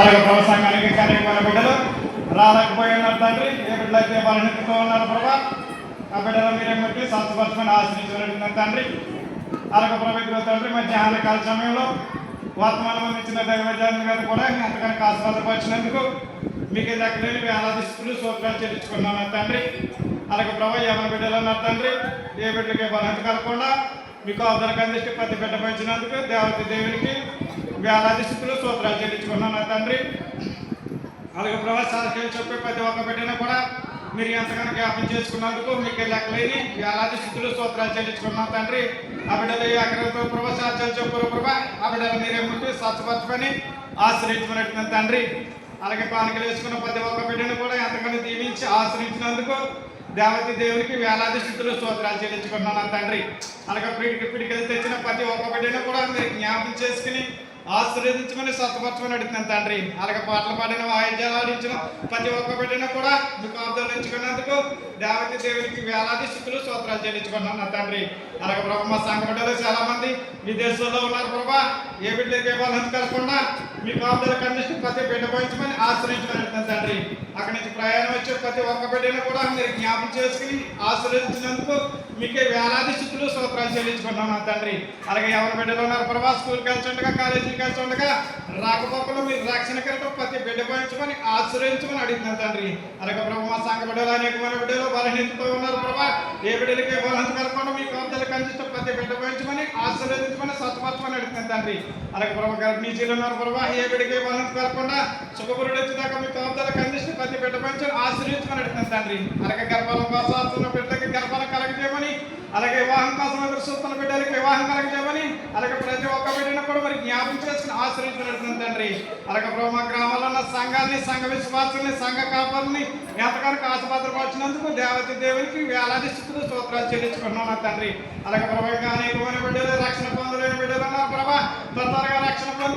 అలాగే ప్రభు సంఘానికి కార్యక్రమాల బిడ్డలు రాలేకపోయి ఉన్నారు తండ్రి ఏ బిడ్డలైతే బలహీనతతో ఉన్నారు ప్రభా. ఆ బిడ్డలు మీరే బట్టి సంతపరచమని ఆశ్రయించబడుతున్నారు తండ్రి. అలాగే ప్రభుత్వ తండ్రి మధ్యాహ్న కాల సమయంలో వర్తమానం అందించిన దైవజాన్ని గారు కూడా ఎంతగానో ఆశీర్వాదపరిచినందుకు మీకు దక్కలేని వేలాదిస్తులు సూత్రాలు చెల్లించుకున్నాను తండ్రి. అలాగే ప్రభా ఎవరి బిడ్డలు ఉన్నారు తండ్రి? ఏ బిడ్డలకి బలహీనత కలగకుండా మీకు అందరికి అందిస్తే ప్రతి బిడ్డ పెంచినందుకు దేవత దేవునికి వేలాది స్థితిలో సూత్రాలు చెల్లించుకున్నాను తండ్రి. అలాగే ప్రభా సాధ్యం చెప్పే ప్రతి ఒక్క బిడ్డను కూడా మీరు ఎంతగానో జ్ఞాపం చేసుకున్నందుకు మీకు లెక్కలేని వేలాది స్థితులు సూత్రాలు చెల్లించుకున్నాం తండ్రి. ఆ బిడ్డలు అక్కడ ప్రభా సాధ్యాలు చెప్పారు ప్రభా ఆ బిడ్డలు మీరే ముందు స్వచ్ఛపరచుకొని ఆశ్రయించుకున్నట్టు తండ్రి. అలాగే పానకలు వేసుకున్న ప్రతి ఒక్క బిడ్డను కూడా ఎంతగానో దీవించి ఆశ్రయించినందుకు దేవతి దేవునికి వేలాది స్థితులు స్తోత్రాలు చెల్లించుకున్నాను తండ్రి. అలాగే పిడికి పిడికలు తెచ్చిన ప్రతి ఒక్క బిడ్డను కూడా మీరు జ్ఞాపకం చేసుకుని ఆశీర్వదించమని స్వతపరచమని అడుగుతున్నాను తండ్రి. అలాగే పాటలు పాడిన వాయిద్యాలు ఆడించిన ప్రతి ఒక్క బిడ్డను కూడా మీకు ఎంచుకున్నందుకు దేవతి దేవునికి వేలాది స్థితులు స్తోత్రాలు చెల్లించుకున్నాను నా తండ్రి. అలాగే బ్రహ్మ మా సంఘ బిడ్డలు చాలా మంది విదేశాల్లో ఉన్నారు ప్రభా. ఏ బిడ్డకి ఇవ్వాలని కలగకుండా మీ కాపుదల కండిషన్ ప్రతి బిడ్డ పోయించమని ఆశ్రయించమని తండ్రి. అక్కడి నుంచి ప్రయాణం వచ్చే ప్రతి ఒక్క బిడ్డను కూడా మీరు జ్ఞాపం చేసుకుని ఆశ్రయించినందుకు మీకే వేలాది స్థితులు స్తోత్రాలు చెల్లించుకుంటాం తండ్రి. అలాగే ఎవరి బిడ్డలు ఉన్నారు ప్రభా స్కూల్కి వెళ్తుండగా కాలేజీకి వెళ్తుండగా రాకపోకలు మీరు రక్షణ కలగడం ప్రతి బిడ్డ పోయించమని ఆశ్రయించమని అడుగుతున్నాను తండ్రి. అలాగే ప్రభు మా సంఘ బిడ్డలు అనేకమైన బిడ్డలు బలహీనతతో ఉన్నారు ప్రభా. ఏ బిడ్డలకి బలహీనత కలగకుండా మీ కాపుదల కండిషన్ ప్రతి బిడ్డ పోయించమని ఆశీర్వదించమని స్వచ్ఛపరచమని అడుగుతున్నాను తండ్రి. అలాగే ప్రభా గర్భిణీ గర్భిణీచీలు ఉన్నారు ప్రభా. ఏ బిడ్డకి వాళ్ళని కలగకుండా శుభపురుడు వచ్చేదాకా మీ కాపుదల కండిషన్ ప్రతి బిడ్డ పోయించమని ఆశీర్వదించమని అడుగుతున్నాను తండ్రి. అలాగే గర్భాలను కోసం బిడ్డకి గర్భాలు కలగజేయమని అలాగే వివాహం కోసం ఎదురు చూస్తున్న బిడ్డలకి వివాహం కలగజేయమని అలాగే ప్రతి ఒక్క బిడ్డను కూడా మరి జ్ఞాపం చేసుకుని ఆశ్రయించినటువంటి తండ్రి. అలాగే ప్రభు గ్రామాల్లో ఉన్న సంఘాన్ని సంఘ విశ్వాసుల్ని సంఘ కాపాలని ఎంతకరకు ఆసుపత్రపరిచినందుకు దేవతి దేవునికి వేలాది స్థితులు స్తోత్రాలు చెల్లించుకుంటున్నాను తండ్రి. అలాగే ప్రభు అనేకమైన బిడ్డలు రక్షణ పొందలేని బిడ్డలు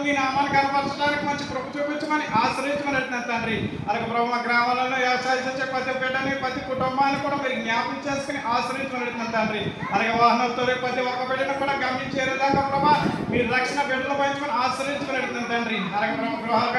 నీ నామాన్ని కనపరచడానికి మంచి కృప చూపించమని ఆశ్రయించమని అడుగుతున్నాను తండ్రి. అలాగే ప్రభు మా గ్రామాలలో వ్యవసాయం చేసే ప్రతి బిడ్డని ప్రతి కుటుంబాన్ని కూడా మీరు జ్ఞాపకం చేసుకుని ఆశ్రయించమని తండ్రి. అలాగే వాహనంతో ప్రతి ఒక్క బిడ్డను కూడా గమనించేదాకా ప్రభా మీరు రక్షణ బిడ్డలు పంచుకొని ఆశ్రయించమని అడుగుతున్నాను తండ్రి. అలాగే ప్రభు గృహాలు